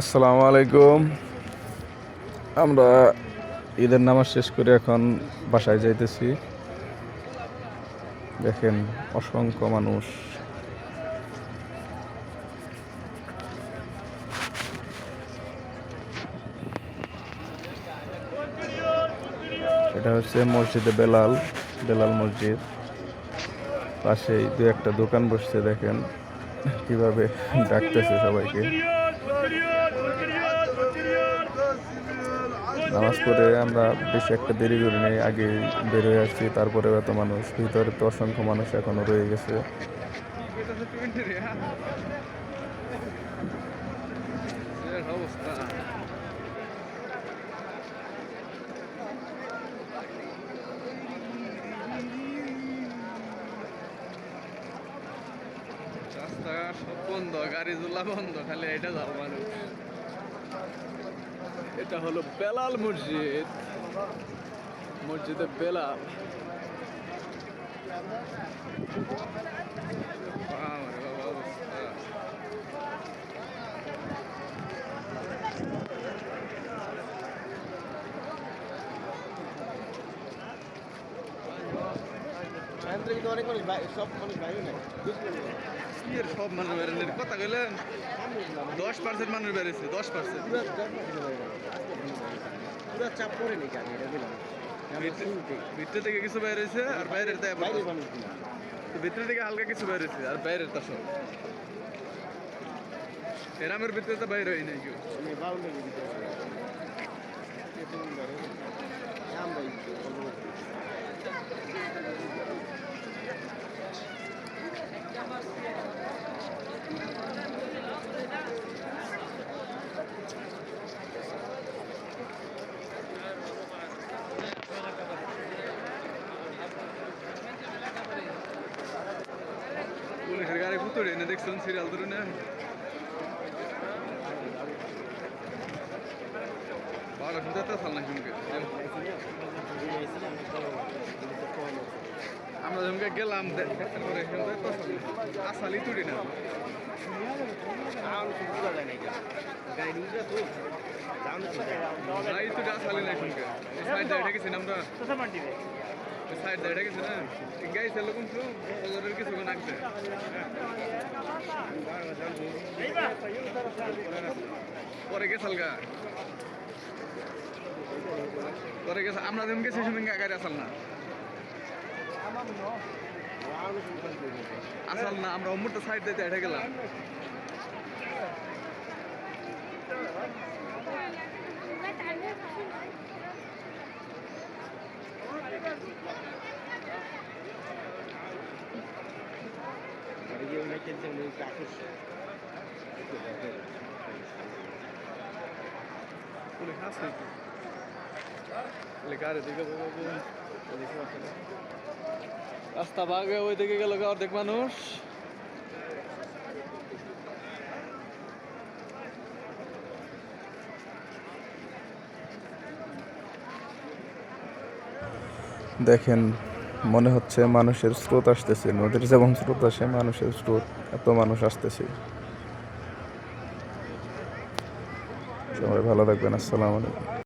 আসসালামু আলাইকুম। আমরা ঈদের নামাজ শেষ করে এখন বাসায় যাইতেছি। দেখেন অসংখ্য মানুষ। এটা হচ্ছে মসজিদে বেলাল বেলাল মসজিদ। পাশেই দু একটা দোকান বসছে, দেখেন কীভাবে ডাকতেছে সবাইকে। নামাজ পড়ে আমরা বেশি একটা দেরি করে নেই আগে বের হয়ে আসছি, তারপরে এত মানুষ, ভিতরে তো অসংখ্য মানুষ এখনও রয়ে গেছে। অবস্থা। রাস্তা সব বন্ধ গাড়ি জোলা বন্ধ খালি এটা যাও মানুষ। এটা হলো বেলাল মসজিদ। মসজিদে বেলাল। অনেক মানুষ সব মানুষ বাইরে নাই। কি এর সব মানুষ বেরোলেন। কথা কইলেন দশ পার্সেন্ট মানুষ বেড়েছে দশ পার্সেন্ট পুরো পুরো চাপ পড়ে নি আমি এটা দিলাম। ভিতরে থেকে কিছু হয়েছে আর বাইরের তাই ভিতরে থেকে হালকা কিছু হয়েছে আর বাইরের তা সব। এরামের ভিতরে তো বাইরে হয় নাই কেউ। বাউন্ডারি দিতে আমরা গাড়ি ভুতুরে এনে দেখছেন সিরিয়াল ধরে না? বারো শুনতে তো চাল না শুনকে আমরা যেমন গেলাম দেখার পরে শুনতে তো আসালি তুলি না। গাড়ি তুলি আসালি না শুনকে আমরা। সাইড দিয়ে গেছি না গাড়ি চালো কোন ওদের কিছুক্ষণ আগতে পরে গেছাল গা পরে গেছে আমরা যেমন গেছি সেদিন গাড়ি আসাল না আসাল না আমরা অমুরটা সাইড দিতে এটা গেলাম পুলিশ আসছে গাড়ি দিকে রাস্তা ভাগে ওই দিকে গেল অর্ধেক মানুষ। দেখেন মনে হচ্ছে মানুষের স্রোত আসতেছে, নদীর যেমন স্রোত আসে, মানুষের স্রোত, এত মানুষ আসতেছে। সবাই ভালো থাকবেন, আসসালামু আলাইকুম।